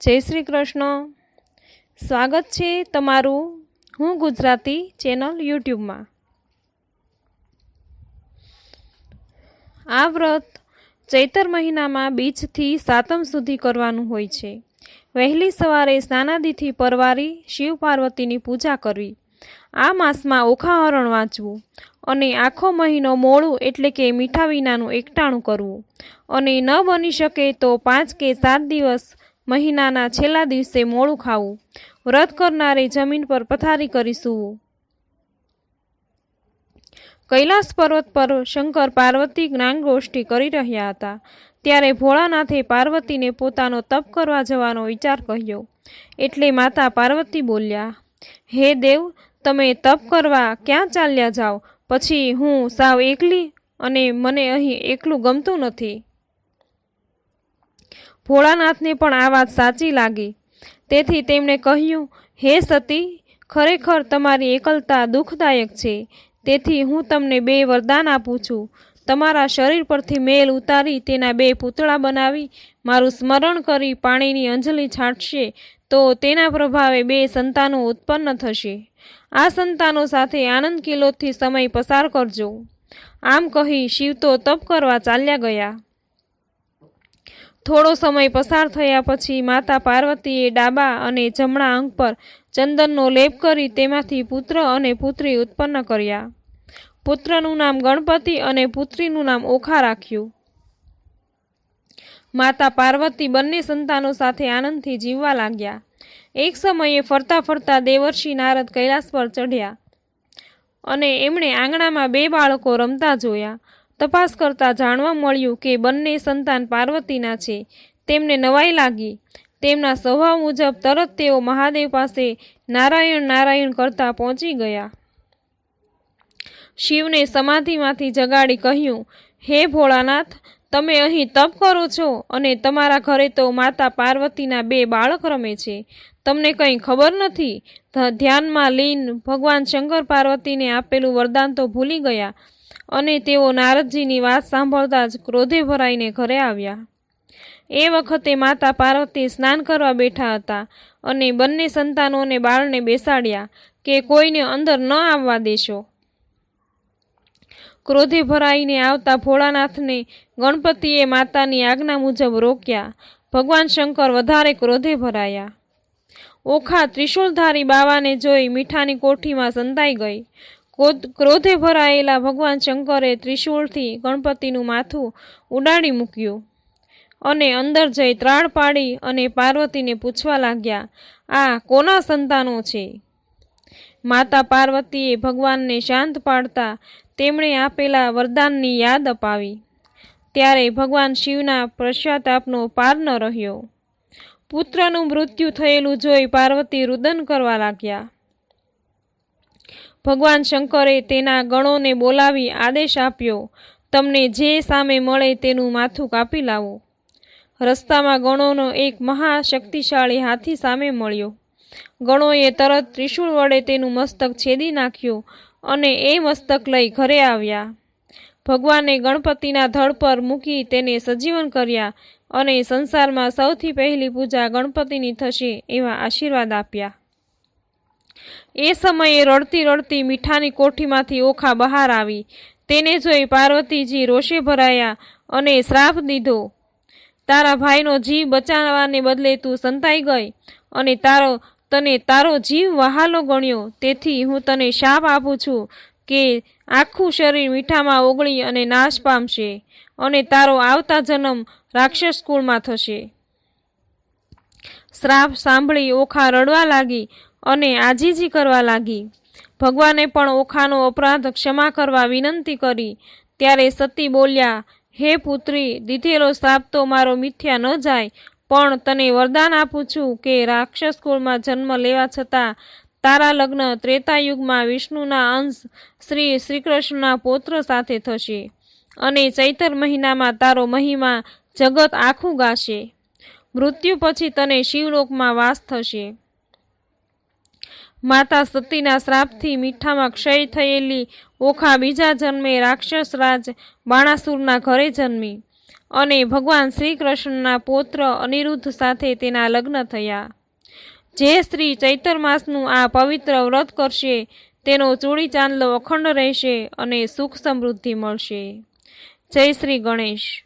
જય શ્રી કૃષ્ણ. સ્વાગત છે તમારું હું ગુજરાતી ચેનલ યુટ્યુબમાં. આ વ્રત ચૈતર મહિનામાં બીજથી સાતમ સુધી કરવાનું હોય છે. વહેલી સવારે સ્નાનાદિથી પરવારી શિવ પાર્વતીની પૂજા કરવી. આ માસમાં ઓખાહરણ વાંચવું અને આખો મહિનો મોળું એટલે કે મીઠા વિનાનું એકટાણું કરવું. અને ન બની શકે તો પાંચ કે સાત દિવસ મહિનાના છેલ્લા દિવસે મોડું ખાવું. વ્રત કરનારે જમીન પર પથારી કરી સૂવું. કૈલાસ પર્વત પર શંકર પાર્વતી જ્ઞાનગોષ્ઠી કરી રહ્યા હતા. ત્યારે ભોળાનાથે પાર્વતીને પોતાનો તપ કરવા જવાનો વિચાર કહ્યો એટલે માતા પાર્વતી બોલ્યા, હે દેવ, તમે તપ કરવા ક્યાં ચાલ્યા જાઓ? પછી હું સાવ એકલી અને મને અહીં એકલું ગમતું નથી. ભોળાનાથને પણ આ વાત સાચી લાગી. તેથી તેમણે કહ્યું, હે સતી, ખરેખર તમારી એકલતા દુઃખદાયક છે. તેથી હું તમને બે વરદાન આપું છું. તમારા શરીર પરથી મેલ ઉતારી તેના બે પૂતળા બનાવી, મારું સ્મરણ કરી પાણીની અંજલિ છાંટશે, તો તેના પ્રભાવે બે સંતાનો ઉત્પન્ન થશે. આ સંતાનો સાથે આનંદ કિલોથી સમય પસાર કરજો. આમ કહી શિવ તો તપ કરવા ચાલ્યા ગયા. થોડો સમય પસાર થયા પછી માતા પાર્વતીએ ડાબા અને જમણા અંગ પર ચંદનનો લેપ કરી તેમાંથી પુત્ર અને પુત્રી ઉત્પન્ન કર્યા. પુત્રનું નામ ગણપતિ અને પુત્રીનું નામ ઓખા રાખ્યું. માતા પાર્વતી બંને સંતાનો સાથે આનંદથી જીવવા લાગ્યા. એક સમયે ફરતા ફરતા દેવર્ષિ નારદ કૈલાસ પર ચઢ્યા અને એમણે આંગણામાં બે બાળકો રમતા જોયા. તપાસ કરતા જાણવા મળ્યું કે બંને સંતાન પાર્વતીના છે. તેમને નવાઈ લાગી. તેમના સ્વભાવ મુજબ તરત તેઓ મહાદેવ પાસે નારાયણ નારાયણ કરતા પહોંચી ગયા. શિવને સમાધિમાંથી જગાડી કહ્યું, હે ભોળાનાથ, તમે અહીં તપ કરો છો અને તમારા ઘરે તો માતા પાર્વતીના બે બાળક રમે છે. તમને કંઈ ખબર નથી? ધ્યાનમાં લીન ભગવાન શંકર પાર્વતીને આપેલું વરદાન તો ભૂલી ગયા. અને તેઓ નારદજીની વાત સાંભળતા જ ક્રોધે ભરાઈને ઘરે આવ્યા. એ વખતે માતા પાર્વતી સ્નાન કરવા બેઠા હતા અને બંને સંતાનોને બાળને બેસાડ્યા કે કોઈને અંદર ન આવવા દેશો. ક્રોધે ભરાઈને આવતા ભોળાનાથને ગણપતિએ માતાની આજ્ઞા મુજબ રોક્યા. ભગવાન શંકર વધારે ક્રોધે ભરાયા. ઓખા ત્રિશુલધારી બાવાને જોઈ મીઠાની કોઠીમાં સંતાઈ ગઈ. ક્રોધે ભરાયેલા ભગવાન શંકરે ત્રિશુળથી ગણપતિનું માથું ઉડાડી મૂક્યું અને અંદર જઈ ત્રાળ પાડી અને પાર્વતીને પૂછવા લાગ્યા, આ કોના સંતાનો છે? માતા પાર્વતીએ ભગવાનને શાંત પાડતા તેમણે આપેલા વરદાનની યાદ અપાવી. ત્યારે ભગવાન શિવના પશ્ચાતાપનો પાર ન રહ્યો. પુત્રનું મૃત્યુ થયેલું જોઈ પાર્વતી રુદન કરવા લાગ્યા. ભગવાન શંકરે તેના ગણોને બોલાવી આદેશ આપ્યો, તમને જે સામે મળે તેનું માથું કાપી લાવો. રસ્તામાં ગણોનો એક મહાશક્તિશાળી હાથી સામે મળ્યો. ગણોએ તરત ત્રિશૂળ વડે તેનું મસ્તક છેદી નાખ્યું અને એ મસ્તક લઈ ઘરે આવ્યા. ભગવાને ગણપતિના ધડ પર મૂકી તેને સજીવન કર્યા અને સંસારમાં સૌથી પહેલી પૂજા ગણપતિની થશે એવા આશીર્વાદ આપ્યા. એ સમયે રડતી રડતી મીઠાની કોઠીમાંથી ઓખા બહાર આવી. તેને જોઈ પાર્વતીજી રોષે ભરાયા અને શ્રાપ દીધો, તારા ભાઈનો જીવ બચાવવાને બદલે તું સંતાઈ ગઈ અને તારો, તને તારો જીવ વહાલો ગણ્યો. તેથી હું તને શાપ આપું છું કે આખું શરીર મીઠામાં ઓગળી અને નાશ પામશે અને તારો આવતા જન્મ રાક્ષસ કુળમાં થશે. શ્રાપ સાંભળી ઓખા રડવા લાગી અને આજીજી કરવા લાગી. ભગવાને પણ ઓખાનો અપરાધ ક્ષમા કરવા વિનંતી કરી. ત્યારે સતી બોલ્યા, હે પુત્રી, દીધેલો શ્રાપ તો મારો મિથ્યા ન જાય, પણ તને વરદાન આપું છું કે રાક્ષસ કુળમાં જન્મ લેવા છતાં તારા લગ્ન ત્રેતાયુગમાં વિષ્ણુના અંશ શ્રી શ્રીકૃષ્ણના પૌત્ર સાથે થશે અને ચૈતર મહિનામાં તારો મહિમા જગત આખું ગાશે. મૃત્યુ પછી તને શિવલોકમાં વાસ થશે. માતા સતીના શ્રાપથી મીઠામાં ક્ષય થયેલી ઓખા બીજા જન્મે રાક્ષસ રાજ બાણાસુરના ઘરે જન્મી અને ભગવાન શ્રી કૃષ્ણના પૌત્ર અનિરુદ્ધ સાથે તેના લગ્ન થયા. જે સ્ત્રી ચૈતર માસનું આ પવિત્ર વ્રત કરશે, તેનો ચૂડી ચાંદલો અખંડ રહેશે અને સુખ સમૃદ્ધિ મળશે. જય શ્રી ગણેશ.